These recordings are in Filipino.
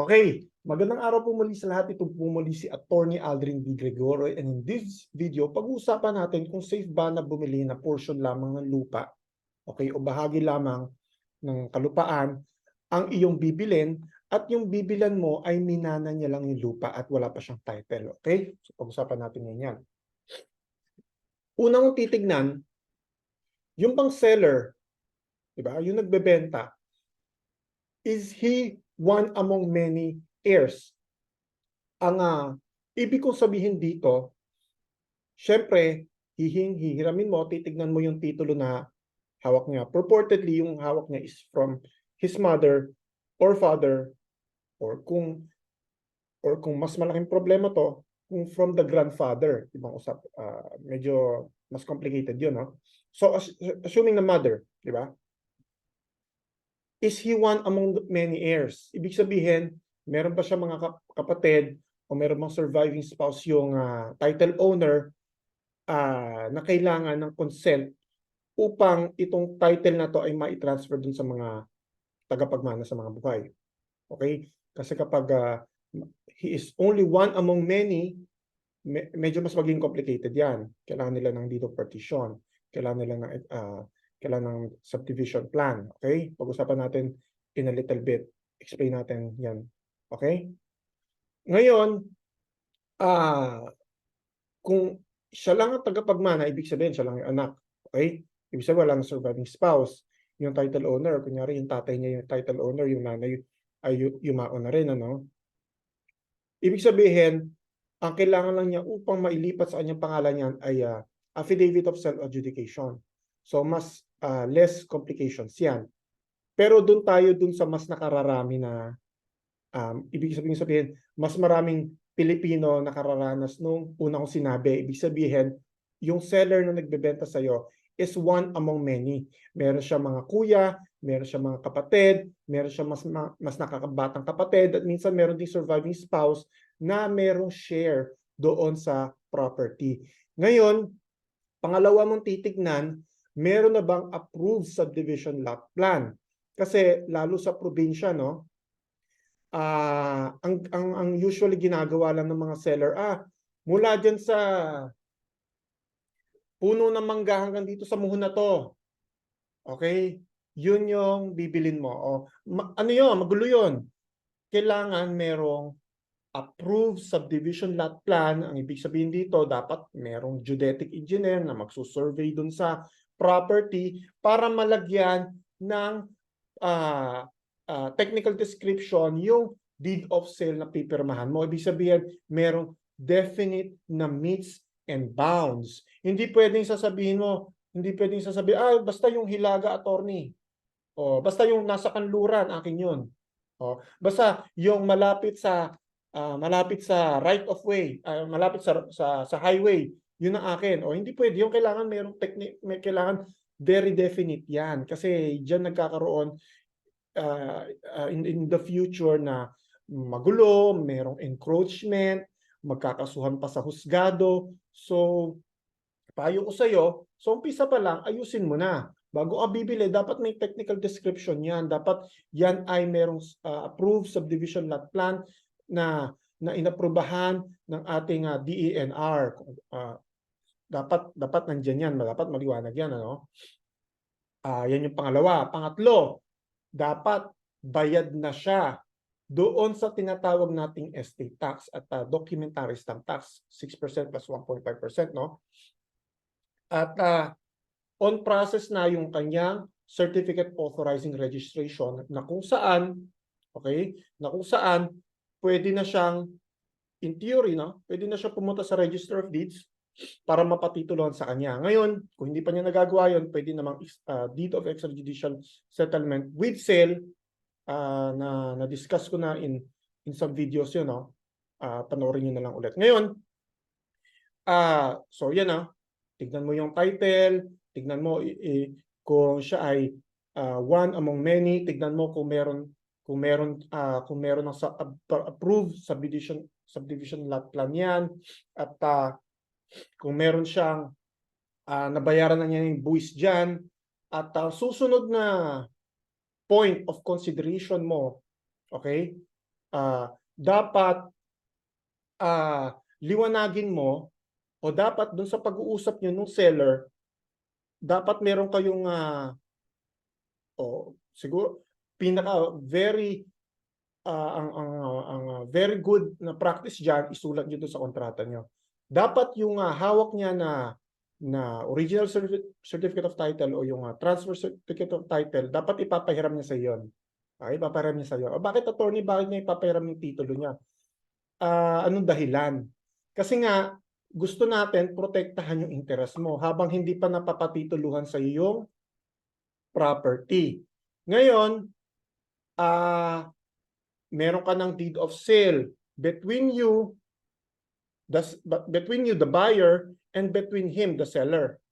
Okay, magandang araw po muli sa lahat. Ito po muli si Attorney Aldrin D. Gregorio and in this video, pag-uusapan natin kung safe ba na bumili na portion lamang ng lupa okay, o bahagi lamang ng kalupaan ang iyong bibilin at yung bibilan mo ay minana niya lang yung lupa at wala pa siyang title. Okay? So pag-usapan natin ngayon yan. Unang titignan, yung pang seller, di ba? Yung nagbebenta, is he one among many heirs? Ang ah, ibig kong sabihin dito, syempre, hihing hihiramin mo, titignan mo yung titulo na hawak niya. Purportedly, yung hawak niya is from his mother or father or kung or kung mas malaking problema to, kung from the grandfather, ibang usap, ah, medyo mas complicated yun, no? So, as- assuming the mother, di ba? Is he one among many heirs? Ibig sabihin, meron ba siya mga kap- kapatid o meron bang surviving spouse yung ah, title owner ah, na kailangan ng consent upang itong title na to ay mai-transfer dun sa mga tagapagmana sa mga buhay. Okay? Kasi kapag ah, he is only one among many, me- medyo mas maging complicated yan. Kailangan nila ng deed of partition. Kailangan nila ng, ah, kailangan ng subdivision plan. Okay? Pag-usapan natin in a little bit. Explain natin yan. Okay? Ngayon, ah, kung siya lang ang tagapagmana, ibig sabihin siya lang yung anak. Okay? Ibig sabihin wala nang surviving spouse. Yung title owner, kunyari yung tatay niya yung title owner, yung nanay ay yu- yumao na rin, ano? Ibig sabihin, ang kailangan lang niya upang mailipat sa kanyang pangalan niyan ay ah, affidavit of self-adjudication. So, mas ah, less complications yan. Pero doon tayo doon sa mas nakararami na um, ibig sabihin sabihin, mas maraming Pilipino nakararanas nung una kong sinabi. Ibig sabihin, yung seller na nagbebenta sa'yo is one among many. Meron siya mga kuya, meron siya mga kapatid, meron siya mas, ma- mas nakakabatang kapatid, at minsan meron ding surviving spouse na merong share doon sa property. Ngayon, pangalawa mong titignan, meron na bang approved subdivision lot plan? Kasi lalo sa probinsya, no? Ah, ang, ang ang usually ginagawa lang ng mga seller, ah, mula diyan sa puno ng mangga hanggang dito sa muhon na to. Okay? Yun yung bibilin mo. O, ma- ano yun? Magulo yun. Kailangan merong approved subdivision lot plan. Ang ibig sabihin dito, dapat merong geodetic engineer na magsusurvey dun sa property para malagyan ng ah, ah, technical description yung deed of sale na pipirmahan mo. Ibig sabihin, merong definite na meets and bounds. Hindi pwedeng sasabihin mo, hindi pwedeng sasabihin, ah, basta yung hilaga attorney. O, basta yung nasa kanluran, akin yun. O, basta yung malapit sa ah, malapit sa right of way, ah, malapit sa, sa sa highway, yun ang akin. O hindi pwede, yung kailangan merong technique, may kailangan very definite 'yan kasi diyan nagkakaroon ah, ah, in, in the future na magulo, merong encroachment, magkakasuhan pa sa husgado. So, payo ko sa'yo, so umpisa pa lang, ayusin mo na. Bago ka bibili, dapat may technical description yan. Dapat yan ay merong ah, approved subdivision lot plan na na inaprubahan ng ating ah, DENR. Ah, dapat dapat nandiyan yan, dapat maliwanag yan ano. Ah, yan yung pangalawa. Pangatlo, dapat bayad na siya doon sa tinatawag nating estate tax at ah, documentary stamp tax 6% plus 1.5% no. At ah, on process na yung kanyang certificate authorizing registration na kung saan okay, na kung saan pwede na siyang in theory no, pwede na siya pumunta sa Register of Deeds para mapatitulohan sa kanya. Ngayon, kung hindi pa niya nagagawa yun, pwede namang uh, deed of extrajudicial settlement with sale ah, na na-discuss ko na in in some videos yun, no? Ah, panoorin niyo na lang ulit. Ngayon, ah, so yan ah, tignan mo yung title, tignan mo i- kung siya ay ah, one among many, tignan mo kung meron kung meron ah, kung meron ng sa, ap- approved subdivision subdivision lot plan yan at ah, kung meron siyang ah, nabayaran na niya yung buwis diyan at ah, susunod na point of consideration mo okay ah, dapat ah, liwanagin mo o dapat dun sa pag-uusap niyo nung seller, dapat meron kayong ah, o siguro pinaka very ah, ang ang ang ah, very good na practice diyan isulat niyo sa kontrata niyo. Dapat yung ah, hawak niya na na original certi- certificate of title o yung ah, transfer certificate of title, dapat ipapahiram niya sa iyon. Okay, ipapahiram niya sa iyo. O bakit attorney, bakit niya ipapahiram yung titulo niya? Ah, anong dahilan? Kasi nga gusto natin protektahan yung interest mo habang hindi pa napapatituluhan sa iyong property. Ngayon, ah meron ka ng deed of sale between you the between you the buyer and between him the seller.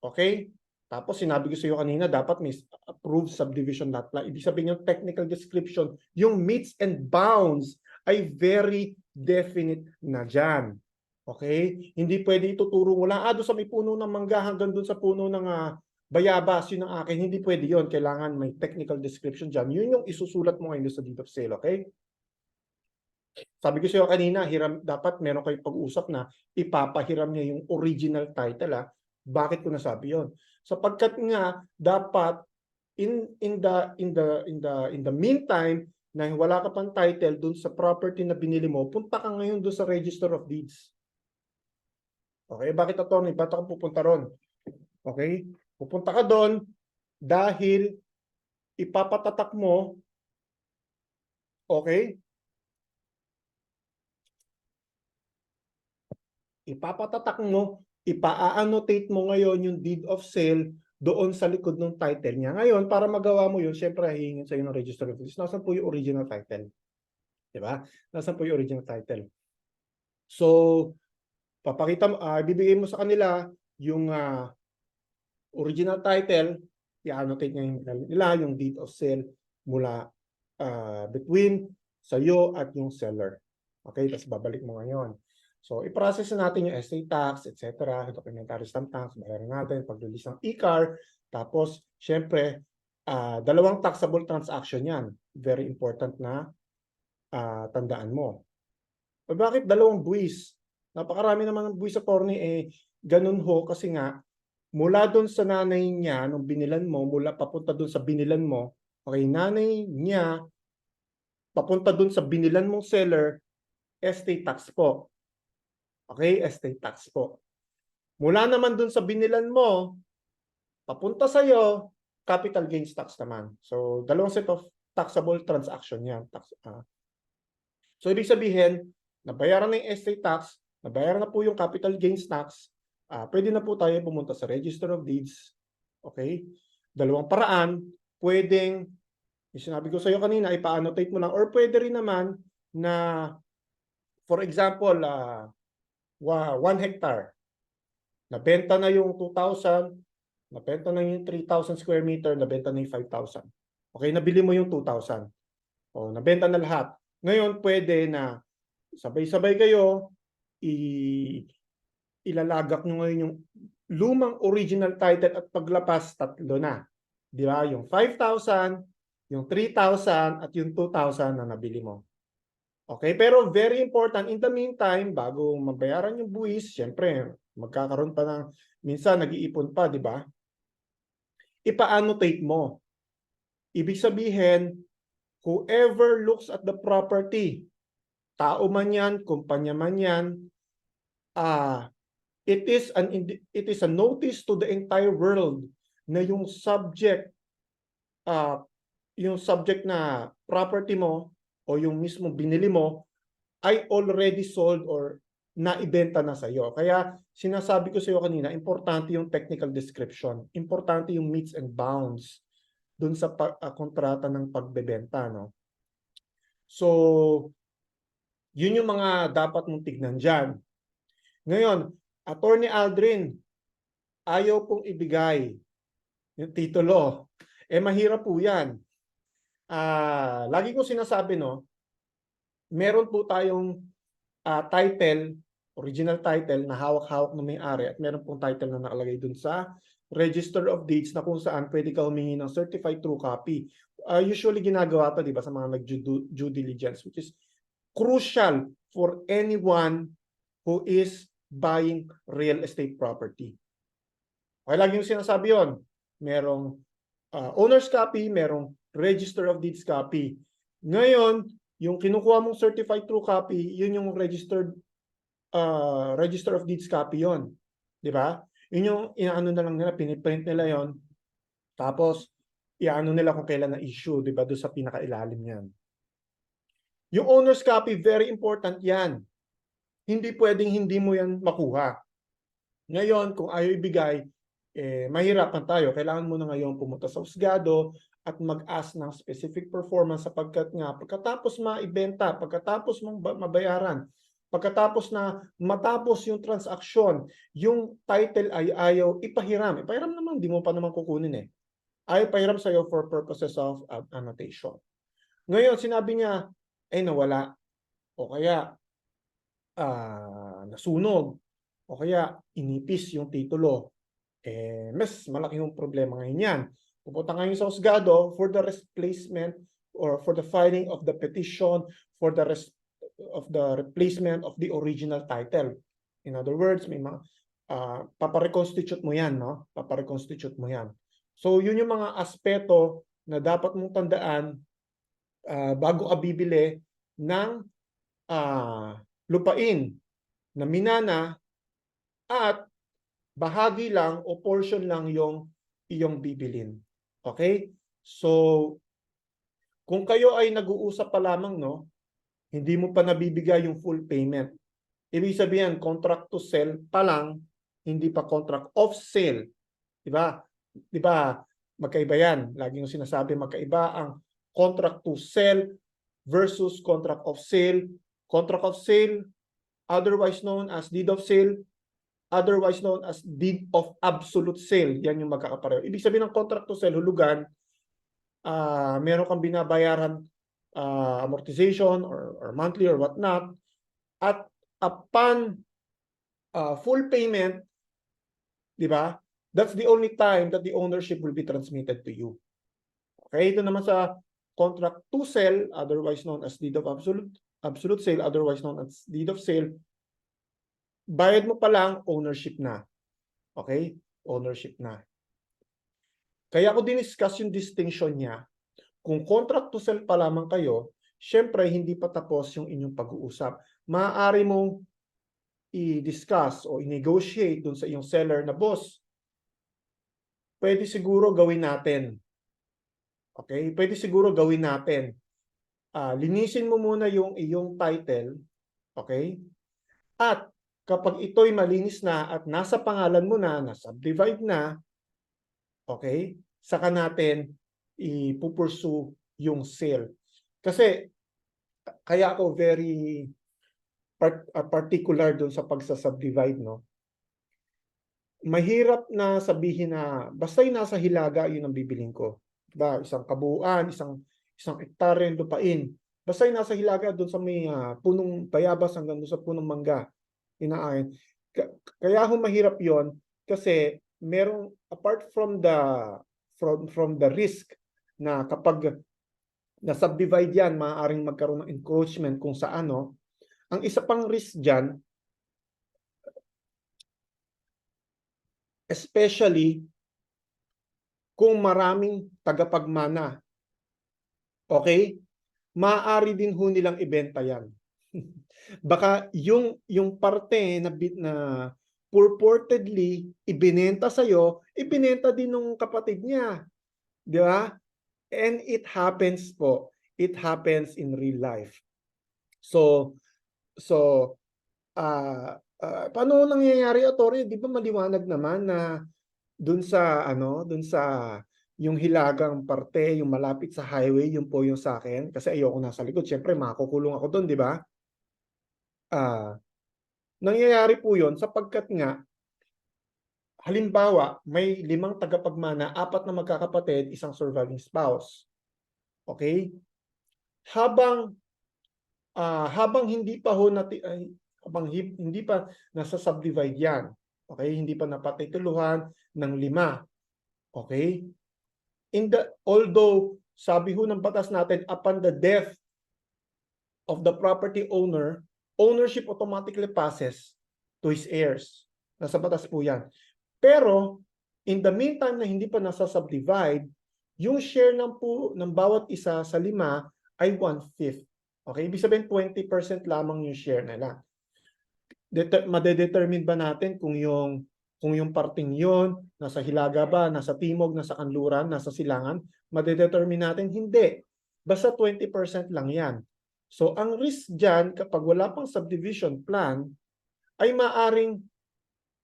Okay? Tapos sinabi ko sa iyo kanina dapat may approved subdivision lot plan. Ibig sabihin yung technical description, yung meets and bounds ay very definite na dyan. Okay? Hindi pwede ituturo mo lang, ah, doon sa may puno ng mangga hanggang doon sa puno ng ah, bayabas, yun ang akin. Hindi pwede yon Kailangan may technical description dyan. Yun yung isusulat mo ngayon sa deed of sale. Okay? Sabi ko sa iyo kanina, hiram, dapat meron kayong pag-usap na ipapahiram niya yung original title. Ah. Bakit ko nasabi yon? Sapagkat nga dapat in in the in the in the in the meantime na wala ka pang title dun sa property na binili mo, punta ka ngayon dun sa Register of Deeds. Okay, bakit attorney? Ba't ako pupunta ron? Okay? Pupunta ka doon dahil ipapatatak mo okay? Ipapatatak mo, ipa-annotate mo ngayon yung deed of sale doon sa likod ng title niya. Ngayon, para magawa mo yun, syempre hihingin sa iyo ng register of deeds. Nasaan po yung original title? Di ba? Nasaan po yung original title? So, papakita mo, ah, bibigay mo sa kanila yung ah, original title, i-annotate niya yung nila yung deed of sale mula ah, between sa iyo at yung seller. Okay, tapos babalik mo ngayon. So, i-process na natin yung estate tax, etc., documentary stamp tax, bayaran natin, pag-release ng e-car, tapos, syempre, ah, dalawang taxable transaction yan. Very important na ah, tandaan mo. O bakit dalawang buwis? Napakarami naman ng buwis sa corny, eh, ganun ho, kasi nga, mula doon sa nanay niya, nung binilan mo, mula papunta doon sa binilan mo, okay, nanay niya, papunta doon sa binilan mong seller, estate tax po. Okay, estate tax po. Mula naman dun sa binilan mo, papunta sa iyo, capital gains tax naman. So, dalawang set of taxable transaction yan. Tax, ah. So, ibig sabihin, nabayaran na yung estate tax, nabayaran na po yung capital gains tax, ah, pwede na po tayo pumunta sa Register of Deeds. Okay? Dalawang paraan, pwedeng, yung sinabi ko sa iyo kanina, ipa-annotate mo lang, or pwede rin naman na, for example, ah, wa 1 hectare. Nabenta na yung 2,000, nabenta na yung 3,000 square meter, nabenta na yung 5,000. Okay, nabili mo yung 2,000. O, nabenta na lahat. Ngayon, pwede na sabay-sabay kayo, i ilalagak nyo ngayon yung lumang original title at paglapas, tatlo na. Di ba? Yung 5,000, yung 3,000, at yung 2,000 na nabili mo. Okay, pero very important, in the meantime, bago mabayaran yung buwis, syempre, magkakaroon pa ng, minsan nag-iipon pa, di ba? Ipa-annotate mo. Ibig sabihin, whoever looks at the property, tao man yan, kumpanya man yan, ah, it is an it is a notice to the entire world na yung subject ah, yung subject na property mo o yung mismo binili mo ay already sold or naibenta na sa iyo. Kaya sinasabi ko sa iyo kanina, importante yung technical description, importante yung meets and bounds dun sa pa- ah, kontrata ng pagbebenta, no? So, yun yung mga dapat mong tignan diyan. Ngayon, Attorney Aldrin, ayaw pong ibigay yung titulo. Eh mahirap po 'yan. Ah, lagi ko sinasabi no, meron po tayong ah, title, original title na hawak-hawak ng may-ari at meron pong title na nakalagay dun sa register of deeds na kung saan pwede ka humingi ng certified true copy. Uh, usually ginagawa to, di ba, sa mga nag-due due diligence, which is crucial for anyone who is buying real estate property. Okay, lagi yung sinasabi yon. Merong uh, owner's copy, merong register of deeds copy. Ngayon, yung kinukuha mong certified true copy, yun yung registered uh, register of deeds copy yon. Di ba? Yun yung inaano na lang nila, piniprint nila yon. Tapos, iaano nila kung kailan na issue, di ba? Doon sa pinakailalim yan. Yung owner's copy, very important yan. Hindi pwedeng hindi mo yan makuha. Ngayon, kung ayaw ibigay, eh, mahirapan tayo. Kailangan mo na ngayon pumunta sa husgado at mag-ask ng specific performance sapagkat nga pagkatapos maibenta, pagkatapos mong ba- mabayaran, pagkatapos na matapos yung transaksyon, yung title ay ayaw ipahiram. Ipahiram naman, di mo pa naman kukunin eh. Ayaw pahiram sa'yo for purposes of uh, annotation. Ngayon, sinabi niya, ay nawala. O kaya, ah, nasunog. O kaya, inipis yung titulo. Eh, mas malaki yung problema ngayon yan. Pupunta ngayon sa husgado for the replacement or for the filing of the petition for the res- of the replacement of the original title. In other words, may mga uh, papareconstitute mo yan, no? Papareconstitute mo yan. So, yun yung mga aspeto na dapat mong tandaan ah, bago ka bibili ng ah, lupain na minana at bahagi lang o portion lang yung iyong bibilin. Okay? So, kung kayo ay nag-uusap pa lamang, no, hindi mo pa nabibigay yung full payment. Ibig sabihin, contract to sell pa lang, hindi pa contract of sale. Di ba? Di ba? Magkaiba yan. Lagi yung sinasabi, magkaiba ang contract to sell versus contract of sale. Contract of sale, otherwise known as deed of sale, otherwise known as deed of absolute sale. Yan yung magkakapareho. Ibig sabihin ng contract to sell, hulugan, ah meron kang binabayaran ah, amortization or, or monthly or whatnot. At upon ah, full payment, di ba? That's the only time that the ownership will be transmitted to you. Okay, ito naman sa contract to sell, otherwise known as deed of absolute absolute sale, otherwise known as deed of sale, bayad mo pa lang, ownership na. Okay? Ownership na. Kaya ko diniscuss yung distinction niya. Kung contract to sell pa lamang kayo, syempre hindi pa tapos yung inyong pag-uusap. Maaari mong i-discuss o i-negotiate dun sa iyong seller na boss. Pwede siguro gawin natin. Okay? Pwede siguro gawin natin. Ah, linisin mo muna yung iyong title. Okay? At kapag ito'y malinis na at nasa pangalan mo na, na-subdivide na, okay, saka natin ipupursue yung sale. Kasi kaya ako very part, uh, particular doon sa pagsasubdivide, no? Mahirap na sabihin na basta yung nasa hilaga, yun ang bibiling ko. Diba? Isang kabuuan, isang isang hektarya ng lupain. Basta yung nasa hilaga doon sa may ah, punong bayabas hanggang doon sa punong mangga inaayon. Ka- Kaya ho mahirap 'yon kasi merong apart from the from from the risk na kapag na subdivide yan, maaaring magkaroon ng encroachment kung sa ano. Ang isa pang risk diyan especially kung maraming tagapagmana. Okay? Maaari din ho nilang ibenta yan. Baka yung yung parte na na purportedly ibinenta sa iyo, ibinenta din ng kapatid niya. 'Di ba? And it happens po. It happens in real life. So so ah ah, paano nangyayari attorney? 'Di ba maliwanag naman na dun sa ano, dun sa yung hilagang parte, yung malapit sa highway, yun po yung sa akin kasi ayoko nasa likod. Syempre makukulong ako doon, 'di ba? Ah, nangyayari po 'yon sapagkat nga halimbawa, may limang tagapagmana, apat na magkakapatid, isang surviving spouse. Okay? Habang ah, habang hindi pa ho nati ay, habang hi- hindi pa nasa subdivide 'yan. Okay? Hindi pa napatituluhan ng lima. Okay? In the, although, sabi ho ng batas natin, upon the death of the property owner, ownership automatically passes to his heirs. Nasa batas po yan. Pero, in the meantime na hindi pa nasa subdivide, yung share ng, po, ng bawat isa sa lima ay one-fifth. Okay? Ibig sabihin, 20% lamang yung share nila. Det- madedetermine ba natin kung yung kung yung parting yon nasa Hilaga ba, nasa Timog, nasa Kanluran, nasa Silangan, madedetermine natin hindi. Basta 20% lang yan. So ang risk dyan kapag wala pang subdivision plan ay maaring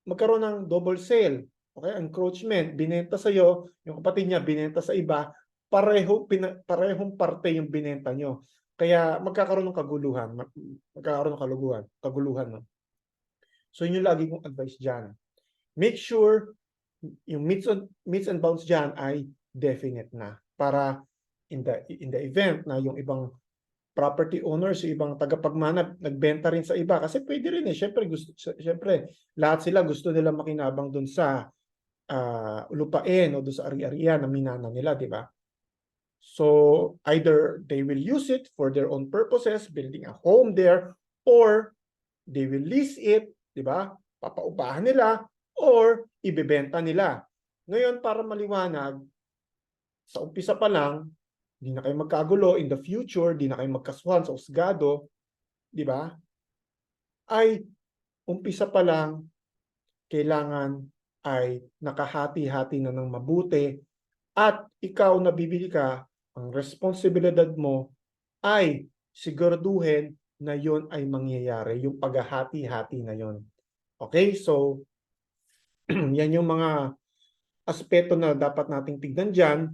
magkaroon ng double sale. Okay, encroachment, binenta sa iyo, yung kapatid niya binenta sa iba, pareho pina, parehong parte yung binenta nyo. Kaya magkakaroon ng kaguluhan, mag- magkakaroon ng kaluluhan, kaguluhan. No? So yun yung lagi kong advice diyan. Make sure yung meets and, meets and bounds diyan ay definite na para in the in the event na yung ibang property owners, yung ibang tagapagmana nagbenta rin sa iba kasi pwede rin eh. Syempre gusto syempre lahat sila gusto nila makinabang dun sa ah, lupain o dun sa ari-arian na minana nila, di ba? So either they will use it for their own purposes, building a home there, or they will lease it, di ba? Papaupahan nila, or ibebenta nila. Ngayon, para maliwanag, sa umpisa pa lang, di na kayo magkagulo, in the future, di na kayo magkasuhan sa usgado, di ba? Ay, umpisa pa lang, kailangan ay nakahati-hati na ng mabuti. At ikaw na bibili ka, ang responsibilidad mo ay siguraduhin na yon ay mangyayari, yung paghahati-hati na yon. Okay, so yan yung mga aspeto na dapat nating tignan dyan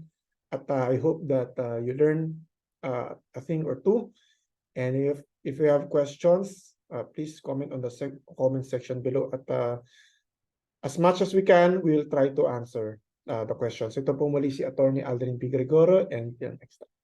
at uh, I hope that uh, you learn uh, a thing or two. And if if you have questions, uh, please comment on the sec- comment section below. At uh, as much as we can, we'll try to answer uh, the questions. Ito po muli si Attorney Aldrin P. Gregoro and yan next time.